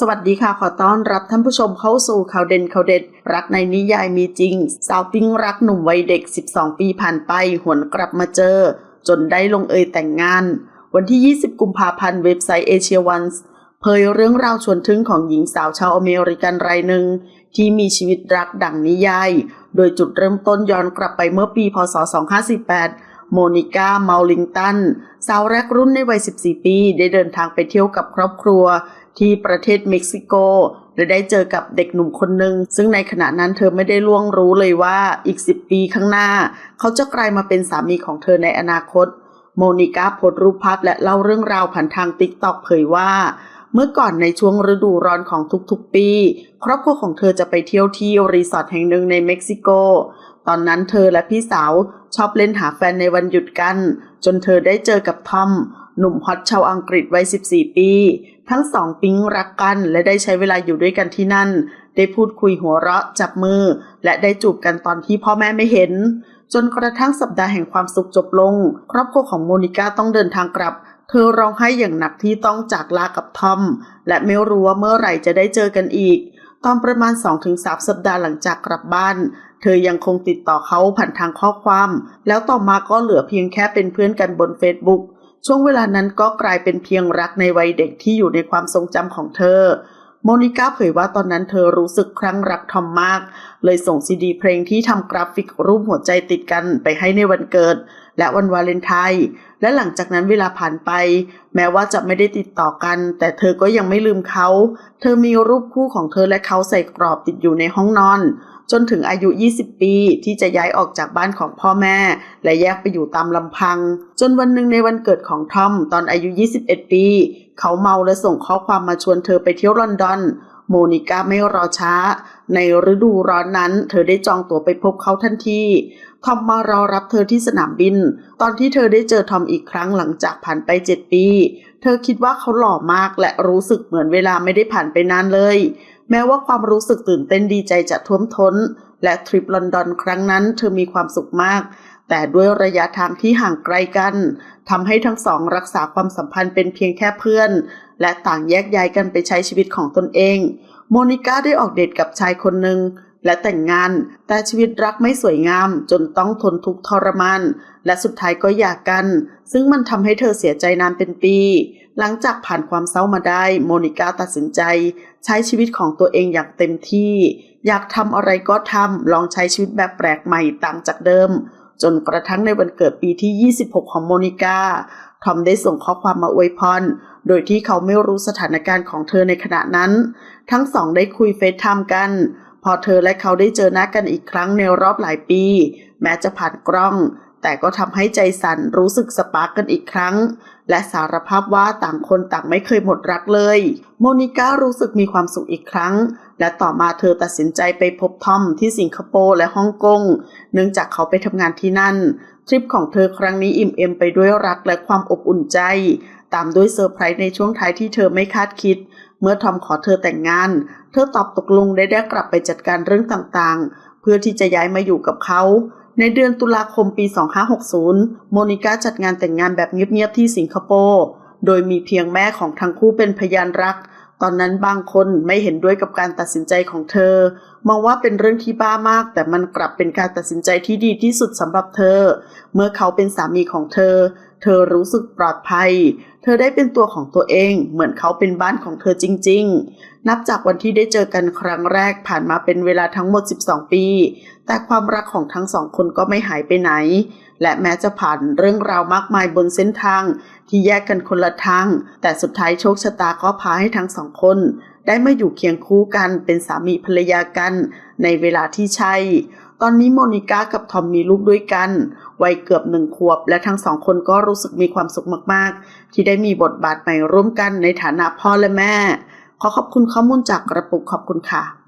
สวัสดีค่ะ ขอต้อนรับท่านผู้ชมเข้าสู่ข่าวเด่นข่าวเด็ด รักในนิยายมีจริง สาวปิ๊งรักหนุ่มวัยเด็ก 12 ปีผ่านไป หวนกลับมาเจอ จนได้ลงเอยแต่งงาน วันที่ 20 กุมภาพันธ์เว็บไซต์เอเชียวันส์เผยเรื่องราวชวนทึ่งของหญิงสาวชาวอเมริกันรายหนึ่ง ที่มีชีวิตรักดั่งนิยาย โดยจุดเริ่มต้นย้อนกลับไปเมื่อปีพศ 2548โมนิก้าเมาลิงตัน สาวแรกรุ่นในวัย 14 ปี ได้เดินทางไปเที่ยวกับครอบครัว ที่ประเทศเม็กซิโกและได้เจอกับเด็กหนุ่มคนหนึ่งซึ่งในขณะนั้นเธอไม่ได้ล่วงรู้เลยว่าอีก 10 ปีข้างหน้า เขาจะกลายมาเป็นสามีของเธอในอนาคต โมนิก้าโพสรูปภาพและเล่าเรื่องราวผ่านทางติ๊กต็อกเผยว่า เมื่อก่อนในช่วงฤดูร้อนของทุกๆปี ครอบครัวของเธอจะไปเที่ยวที่รีสอร์ทแห่งหนึ่งในเม็กซิโก ตอนนั้นเธอและพี่สาวชอบเล่นหาแฟนในวันหยุดกัน จนเธอได้เจอกับทอม หนุ่มฮอตชาวอังกฤษวัย 14 ปี ทั้งสองปิ๊งรักกันและได้ใช้เวลาอยู่ด้วยกันที่นั่น ได้พูดคุยหัวเราะจับมือ และได้จูบกันตอนที่พ่อแม่ไม่เห็น จนกระทั่งสัปดาห์แห่งความสุขจบลง ครอบครัวของโมนิก้าต้องเดินทางกลับ เธอร้องไห้อย่างหนักที่ต้องจากลากับทอม และไม่รู้ว่าเมื่อไหร่จะได้เจอกันอีก ตอนประมาณ 2-3 สัปดาห์หลังจากกลับบ้านเธอยังคงติดต่อเขาผ่านทางข้อความ แล้วต่อมาก็เหลือเพียงแค่เป็นเพื่อนกันบนเฟซบุ๊ก ช่วงเวลานั้นก็กลายเป็นเพียงรักในวัยเด็กที่อยู่ในความทรงจำของเธอ โมนิก้าเผยว่าตอนนั้นเธอรู้สึกครั้งรักทอมมาก เลยส่งซีดีเพลงที่ทำกราฟิกรูปหัวใจติดกันไปให้ในวันเกิด และวันวาเลนไทน์และหลังจากนั้นเวลาผ่านไป แม้ว่าจะไม่ได้ติดต่อกัน แต่เธอก็ยังไม่ลืมเขา เธอมีรูปคู่ของเธอและเขาใส่กรอบติดอยู่ในห้องนอน จนถึงอายุ 20 ปีที่จะย้ายออกจากบ้านของพ่อแม่ และแยกไปอยู่ตามลำพัง จนวันหนึ่งในวันเกิดของทอมตอนอายุ 21 ปี เขาเมาและส่งข้อความมาชวนเธอไปเที่ยวลอนดอน โมนิก้าไม่รอช้า ในฤดูร้อนนั้น เธอได้จองตั๋วไปพบเขาทันทีทอมมารอรับเธอที่สนามบิน ตอนที่เธอได้เจอทอมอีกครั้งหลังจากผ่านไป7ปี เธอคิดว่าเขาหล่อมากและรู้สึกเหมือนเวลาไม่ได้ผ่านไปนานเลย แม้ว่าความรู้สึกตื่นเต้นดีใจจะท่วมท้น และทริปลอนดอนครั้งนั้นเธอมีความสุขมาก แต่ด้วยระยะทางที่ห่างไกลกันทำให้ทั้งสองรักษาความสัมพันธ์เป็นเพียงแค่เพื่อน และต่างแยกย้ายกันไปใช้ชีวิตของตนเอง โมนิก้าได้ออกเดทกับชายคนหนึ่ง และแต่งงาน แต่ชีวิตรักไม่สวยงาม จนต้องทนทุกข์ทรมานและสุดท้ายก็หย่ากกัน ซึ่งมันทำให้เธอเสียใจนานเป็นปี หลังจากผ่านความเศร้ามาได้ โมนิก้าตัดสินใจ ใช้ชีวิตของตัวเองอย่างเต็มที่ อยากทำอะไรก็ทำลองใช้ชีวิตแบบแปลกใหม่ต่างจากเดิม จนกระทั่งในวันเกิดปีที่ 26 ของโมนิก้าทอมได้ส่งข้อความมาอวยพรโดยที่เขาไม่รู้สถานการณ์ของเธอในขณะนั้น ทั้งสองได้คุยเฟซไทม์กัน พอเธอและเขาได้เจอหน้ากันอีกครั้งในรอบหลายปี แม้จะผ่านกล้อง แต่ก็ทำให้ใจสั่นรู้สึกสปาร์กกันอีกครั้ง และสารภาพว่าต่างคนต่างไม่เคยหมดรักเลย โมนิก้ารู้สึกมีความสุขอีกครั้ง และต่อมาเธอตัดสินใจไปพบทอมที่สิงคโปร์และฮ่องกงเนื่องจากเขาไปทำงานที่นั่น ทริปของเธอครั้งนี้อิ่มเอมไปด้วยรักและความอบอุ่นใจ ตามด้วยเซอร์ไพรส์ในช่วงท้ายที่เธอไม่คาดคิด เมื่อทอมขอเธอแต่งงาน เธอตอบตกลงได้ได้กลับไปจัดการเรื่องต่างๆ เพื่อที่จะย้ายมาอยู่กับเขา ในเดือนตุลาคมปี 2560 โมนิก้าจัดงานแต่งงานแบบเงียบๆที่สิงคโปร์ โดยมีเพียงแม่ของทั้งคู่เป็นพยานรัก ตอนนั้นบางคนไม่เห็นด้วยกับการตัดสินใจของเธอ มองว่าเป็นเรื่องที่บ้ามาก แต่มันกลับเป็นการตัดสินใจที่ดีที่สุดสำหรับเธอ เมื่อเขาเป็นสามีของเธอ เธอรู้สึกปลอดภัย เธอได้เป็นตัวของตัวเอง เหมือนเขาเป็นบ้านของเธอจริง ๆ นับจากวันที่ได้เจอกันครั้งแรกผ่านมาเป็นเวลาทั้งหมด 12 ปี แต่ความรักของทั้งสองคนก็ไม่หายไปไหน และแม้จะผ่านเรื่องราวมากมายบนเส้นทาง ที่แยกกันคนละทาง แต่สุดท้ายโชคชะตาก็พาให้ทั้งสองคน ได้มาอยู่เคียงคู่กันเป็นสามีภรรยากัน ในเวลาที่ใช่ ตอนนี้โมนิก้ากับทอมมีลูกด้วยกันวัยเกือบหนึ่งขวบ และทั้งสองคนก็รู้สึกมีความสุขมาก ๆ ที่ได้มีบทบาทใหม่ร่วมกันในฐานะพ่อและแม่ ขอขอบคุณข้อมูลจากกระปุกขอบคุณค่ะ